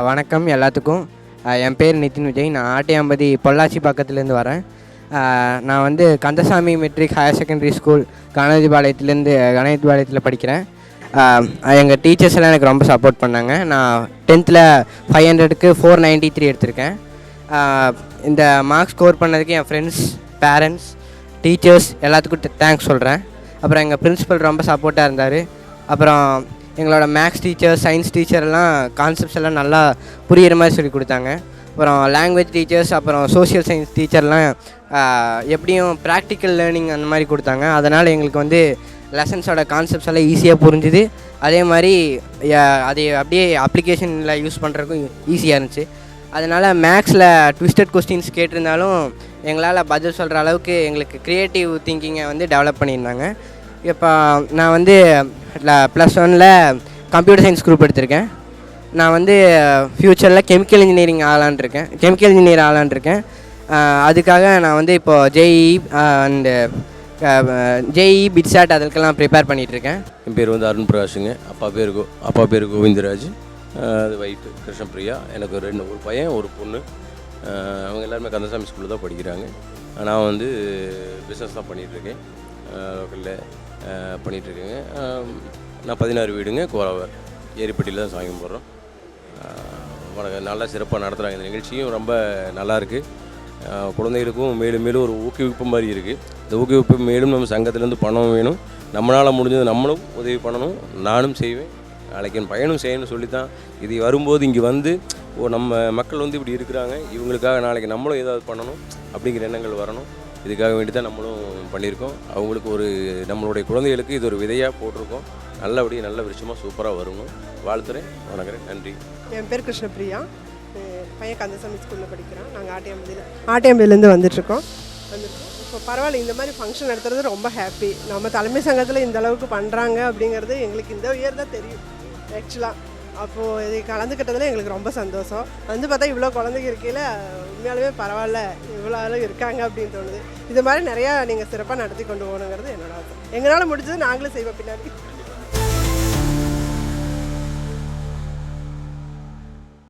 வணக்கம் எல்லாத்துக்கும். என் பேர் நிதின் விஜய். நான் ஆட்டியாம்பதி பொள்ளாச்சி பக்கத்துலேருந்து வரேன். நான் வந்து Kandasamy matric higher secondary school கணபதிபாளையத்துலேருந்து கணபதிபாளையத்தில் படிக்கிறேன். எங்கள் டீச்சர்ஸ் எல்லாம் எனக்கு ரொம்ப சப்போர்ட் பண்ணாங்க. நான் டென்த்தில் ஃபைவ் ஹண்ட்ரடுக்கு ஃபோர் நைன்ட்டி த்ரீ எடுத்திருக்கேன். இந்த மார்க்ஸ் ஸ்கோர் பண்ணதுக்கு என் ஃப்ரெண்ட்ஸ் பேரண்ட்ஸ் டீச்சர்ஸ் எல்லாத்துக்கும் தேங்க்ஸ் சொல்கிறேன் அப்புறம் எங்கள் பிரின்ஸிபல் ரொம்ப சப்போர்ட்டாக இருந்தார். அப்புறம் எங்களோட மேக்ஸ் டீச்சர் சயின்ஸ் டீச்சர்லாம் கான்செப்ட்ஸ் எல்லாம் நல்லா புரிகிற மாதிரி சொல்லி கொடுத்தாங்க. அப்புறம் லாங்குவேஜ் டீச்சர்ஸ் அப்புறம் சோஷியல் சயின்ஸ் டீச்சர்லாம் எப்படியும் ப்ராக்டிக்கல் லேர்னிங் அந்த மாதிரி கொடுத்தாங்க. அதனால் எங்களுக்கு வந்து லெசன்ஸோட கான்செப்ட்ஸ் எல்லாம் ஈஸியாக புரிஞ்சுது. அதே மாதிரி அது அதை அப்படியே அப்ளிகேஷனில் யூஸ் பண்ணுறதுக்கும் ஈஸியாக இருந்துச்சு. அதனால் மேக்ஸில் ட்விஸ்டட் கொஸ்டின்ஸ் கேட்டிருந்தாலும் எங்களால் பதில் சொல்கிற அளவுக்கு எங்களுக்கு க்ரியேட்டிவ் திங்கிங்கை வந்து டெவலப் பண்ணியிருந்தாங்க. இப்போ நான் வந்து ப்ளஸ் ஒனில் கம்ப்யூட்டர் சயின்ஸ் குரூப் எடுத்திருக்கேன். நான் வந்து ஃப்யூச்சரில் கெமிக்கல் இன்ஜினியரிங் ஆகலான்ட்ருக்கேன் கெமிக்கல் இன்ஜினியர் ஆகலான் அதுக்காக நான் வந்து இப்போது ஜேஇ அண்டு ஜேஇ பிட்சாட் அதுக்கெல்லாம் ப்ரிப்பேர் பண்ணிகிட்ருக்கேன் என் பேர் வந்து அருண் பிரகாஷுங்க. அப்பா பேர் கோ அப்பா பேர் கோவிந்தராஜ். அது ஒய்ஃபு கிருஷ்ணபிரியா எனக்கு ஒரு ரெண்டு ஒரு பையன் ஒரு பொண்ணு. அவங்க எல்லாருமே கந்தசாமி ஸ்கூலில் தான் படிக்கிறாங்க. நான் வந்து பிஸ்னஸ் தான் பண்ணிகிட்ருக்கேன் லோக்கலில் பண்ணிகிட்ருக்கேங்க. நான் பதினாறு வீடுங்க. கோலாவர் ஏரிப்பட்டியில் தான் சாமி போடுறோம் வணக்கம் நல்லா சிறப்பாக நடத்துகிறாங்க இந்த நிகழ்ச்சியும். ரொம்ப நல்லா இருக்குது குழந்தைகளுக்கும் மேலும் மேலும் ஒரு ஊக்குவிப்பு மாதிரி இருக்குது இந்த ஊக்குவிப்பு மேலும் நம்ம சங்கத்துலேருந்து பணம் வேணும். நம்மளால் முடிஞ்சது நம்மளும் உதவி பண்ணணும். நானும் செய்வேன். நாளைக்கு என் பயணம் செய்யணும்னு சொல்லி தான் இது வரும்போது இங்கே வந்து ஓ நம்ம மக்கள் வந்து இப்படி இருக்கிறாங்க. இவங்களுக்காக நாளைக்கு நம்மளும் ஏதாவது பண்ணணும் அப்படிங்கிற எண்ணங்கள் வரணும். இதுக்காக வேண்டி தான் நம்மளும் பண்ணியிருக்கோம். அவங்களுக்கு ஒரு நம்மளுடைய குழந்தைகளுக்கு இது ஒரு விதையாக போட்டிருக்கோம். நல்லபடியாக நல்ல விஷயமாக சூப்பராக வருங்க. வாழ்த்துறேன் வணங்குறேன் நன்றி. என் பேர் கிருஷ்ணபிரியா என் பையன் கந்தசாமி ஸ்கூலில் படிக்கிறான். நாங்கள் ஆட்டியம்பதியில் ஆட்டியம்பதியிலேருந்து வந்துட்டுருக்கோம். வந்துருக்கோம் இப்போ பரவாயில்ல இந்த மாதிரி ஃபங்க்ஷன் நடத்துறது ரொம்ப ஹாப்பி நம்ம தலைமை சங்கத்தில் இந்த அளவுக்கு பண்ணுறாங்க அப்படிங்கிறது எங்களுக்கு இந்த இயர் தான் தெரியும். ஆக்சுவலாக அப்போது இது கலந்துக்கிட்டதில் எங்களுக்கு ரொம்ப சந்தோஷம். வந்து பார்த்தா இவ்வளோ குழந்தைங்க இருக்கையில் உண்மையாலுமே பரவாயில்ல இவ்வளோ ஆளும் இருக்காங்க அப்படின்னு தோணுது. இது மாதிரி நிறையா நீங்கள் சிறப்பாக நடத்தி கொண்டு போகணுங்கிறது என்னோட ஆசை. எங்களால் முடிஞ்சது நாங்களும் செய்வோம் பின்னாடி.